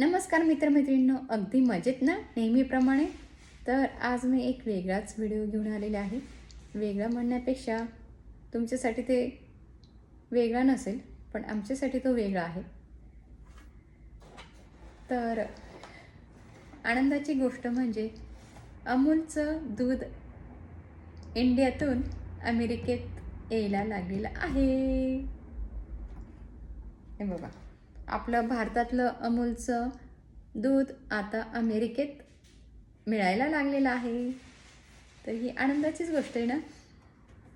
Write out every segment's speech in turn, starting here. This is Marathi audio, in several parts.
नमस्कार मित्रमैत्रिणींनो अगदी मजेत ना? नेहमीप्रमाणे? तर आज मी एक वेगळाच व्हिडिओ घेऊन आलेला आहे. वेगळा म्हणण्यापेक्षा तुमच्यासाठी ते वेगळा नसेल पण आमच्यासाठी तो वेगळा आहे. तर आनंदाची गोष्ट म्हणजे अमूलचं दूध इंडियातून अमेरिकेत यायला लागलेलं आहे. हे बघा. आपलं भारतातलं अमूलचं दूध आता अमेरिकेत मिळायला लागलेलं आहे. तर ही आनंदाचीच गोष्ट आहे ना?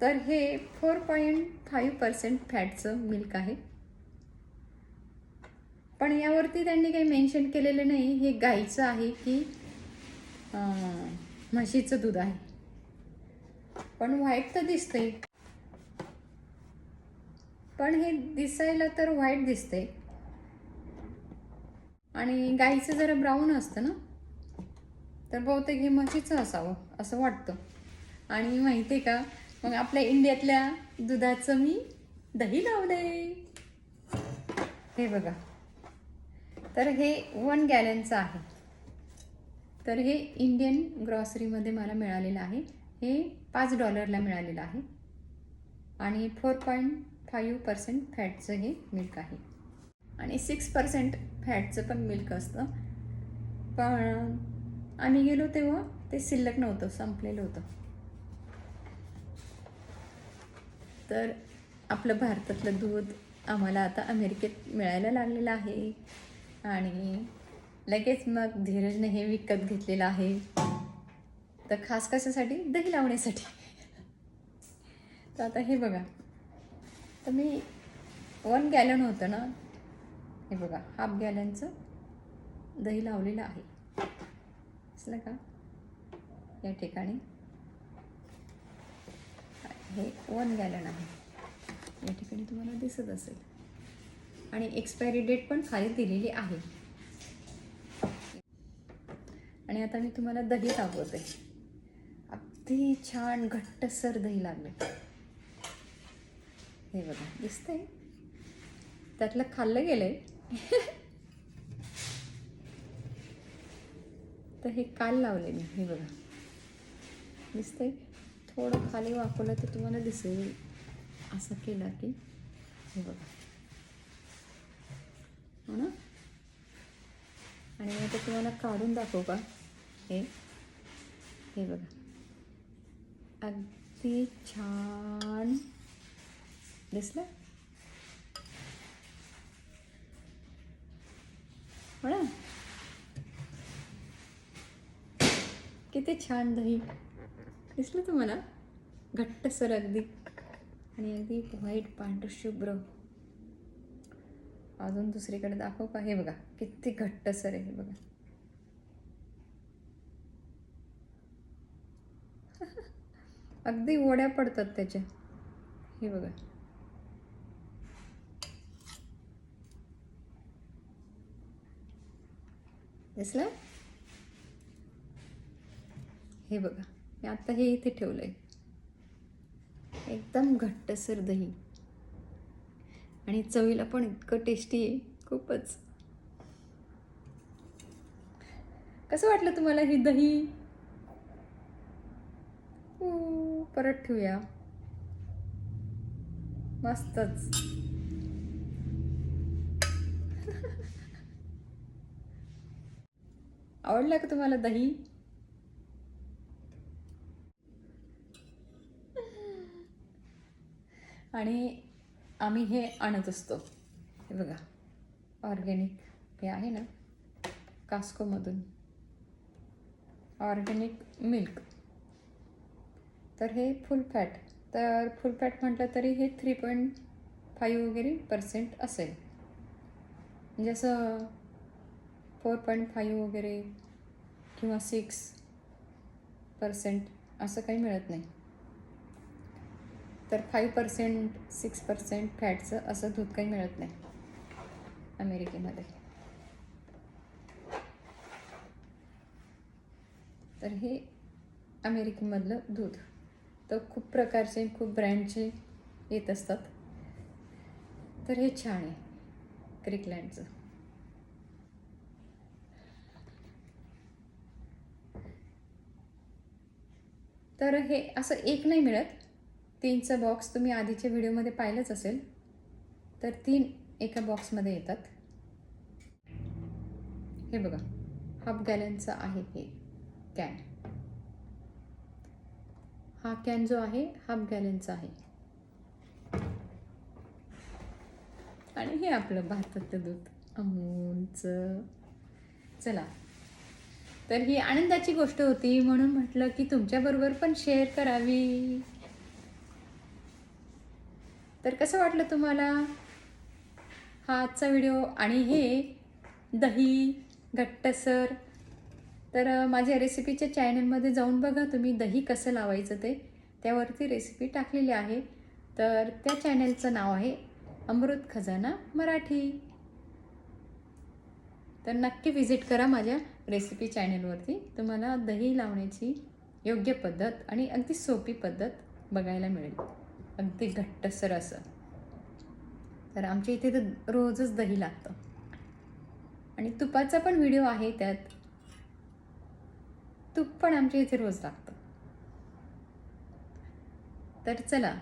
तर हे फोर पॉईंट फाईव्ह पर्सेंट फॅटचं मिल्क आहे. पण यावरती त्यांनी काही मेन्शन केलेलं नाही. हे गाईचं आहे की म्हशीचं दूध आहे. पण व्हाईट तर दिसतंय. पण हे दिसायला तर व्हाईट दिसतंय. आणि गाईचं जरा ब्राऊन असतं ना? तर बहुतेक हे म्हशीचं असावं असं वाटतं. आणि माहिती आहे का मग आपल्या इंडियातल्या दुधाचं मी दही लावलंय हे बघा. तर हे वन गॅलनचं आहे. तर हे इंडियन ग्रॉसरीमध्ये मला मिळालेलं आहे. हे पाच डॉलरला मिळालेलं आहे. आणि फोर पॉईंट फाईव्ह पर्सेंट फॅटचं हे मिल्क आहे. आणि सिक्स पर्सेंट फॅटचं पण मिल्क असतं. पण आम्ही गेलो तेव्हा ते शिल्लक नव्हतं संपलेलं होतं. तर आपलं भारतातलं दूध आम्हाला आता अमेरिकेत मिळायला लागलेलं आहे. आणि लगेच मग धीरजने हे विकत घेतलेलं आहे. तर खास कशासाठी? दही लावण्यासाठी. तर आता हे बघा. तर मी वन गॅलन होतं ना हे बघा हाफ गॅलनचं दही लावलेलं आहे. असलं का? या ठिकाणी. हे वन गॅलन आहे. या ठिकाणी तुम्हाला दिसत असेल. आणि एक्सपायरी डेट पण खाली दिलेली आहे. आणि आता मी तुम्हाला दही दाखवते अगदी छान घट्टसर दही लागले. हे बघा दिसतंय? त्यातलं खाल्लं गेलं आहे तर हे काल लावले मी हे बघा. दिसतंय? थोडं खाली वाकवलं तर तुम्हाला दिसेल. असं केलं की हे बघा. हो ना? आणि आता तुम्हाला काढून दाखवू का? हे. हे बघा. अगदी छान. दिसलं? हो ना किती छान दही. दिसलं तुम्हाला? घट्टसर अगदी. आणि अगदी व्हाईट पांढर शुभ्र. अजून दुसरीकडे दाखव का? हे बघा किती घट्टसर आहे हे बघा. अगदी ओढ्या पडतात त्याच्या. हे बघा. दिसलं? हे बघा मी आत्ता हे इथे ठेवलं आहे एकदम घट्टसर दही. आणि चवीला पण इतकं टेस्टी आहे खूपच. कसं वाटलं तुम्हाला ही दही? परत ठेवूया. मस्तच. आवडलं का तुम्हाला दही? आणि आम्ही हे आणत असतो. हे बघा ऑर्गॅनिक. हे आहे ना कास्कोमधून. Organic milk. तर हे फुल फॅट. तर फुल फॅट म्हटलं तरी हे थ्री पॉईंट फाईव्ह वगैरे पर्सेंट असेल. म्हणजे असं फोर पॉईंट फाईव्ह वगैरे किंवा सिक्स पर्सेंट असं काही मिळत नाही. तर फाईव्ह पर्सेंट सिक्स पर्सेंट फॅटचं असं दूध काही मिळत नाही अमेरिकेमध्ये. तर हे अमेरिकेमधलं दूध. तर खूप प्रकारचे खूप ब्रँडचे येत असतात. तर हे छान आहे क्रिकलँडचं तर हे असं एक नाही मिळत. तीनचं बॉक्स तुम्ही आधीच्या व्हिडिओमध्ये पाहिलंच असेल. तर तीन एका बॉक्समध्ये येतात. हे बघा हाफ गॅलनचं आहे हे कॅन हा कॅन जो आहे हाफ गॅलनचा आहे. आणि हे आपलं भारतातलं दूध. अमूलचं. चला. तर ही आनंदाची गोष्ट होती म्हणून म्हटलं की तुमच्याबरोबर पण शेअर करावी. तर कसं वाटलं तुम्हाला हा आजचा व्हिडिओ आणि हे दही घट्टसर. तर माझ्या रेसिपीच्या चॅनलमध्ये जाऊन बघा तुम्ही दही कसं लावायचं ते. त्यावरती रेसिपी टाकलेली आहे. तर त्या चॅनलचं नाव आहे अमृत खजाना मराठी. तर नक्की व्हिजिट करा माझ्या रेसिपी चॅनलवरती तुम्हाला दही लावण्याची योग्य पद्धत आणि अगदी सोपी पद्धत बघायला मिळेल. अगदी घट्टसर असं तर आमच्या इथे तर रोजच दही लागतं. आणि तुपाचा पण व्हिडिओ आहे त्यात. तूप पण आमच्या इथे रोज लागतं. तर चला.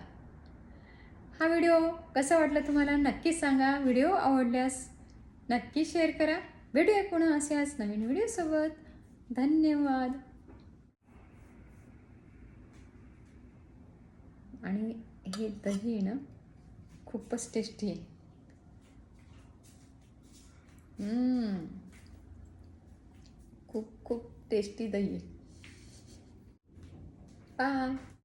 हा व्हिडिओ कसा वाटला तुम्हाला? नक्कीच सांगा. व्हिडिओ आवडल्यास नक्की शेअर करा. भेटूया पुन्हा अशाच नवीन व्हिडिओसोबत. धन्यवाद. आणि हे दही ना खूपच टेस्टी आहे. खूप खूप टेस्टी दही आहे. बाय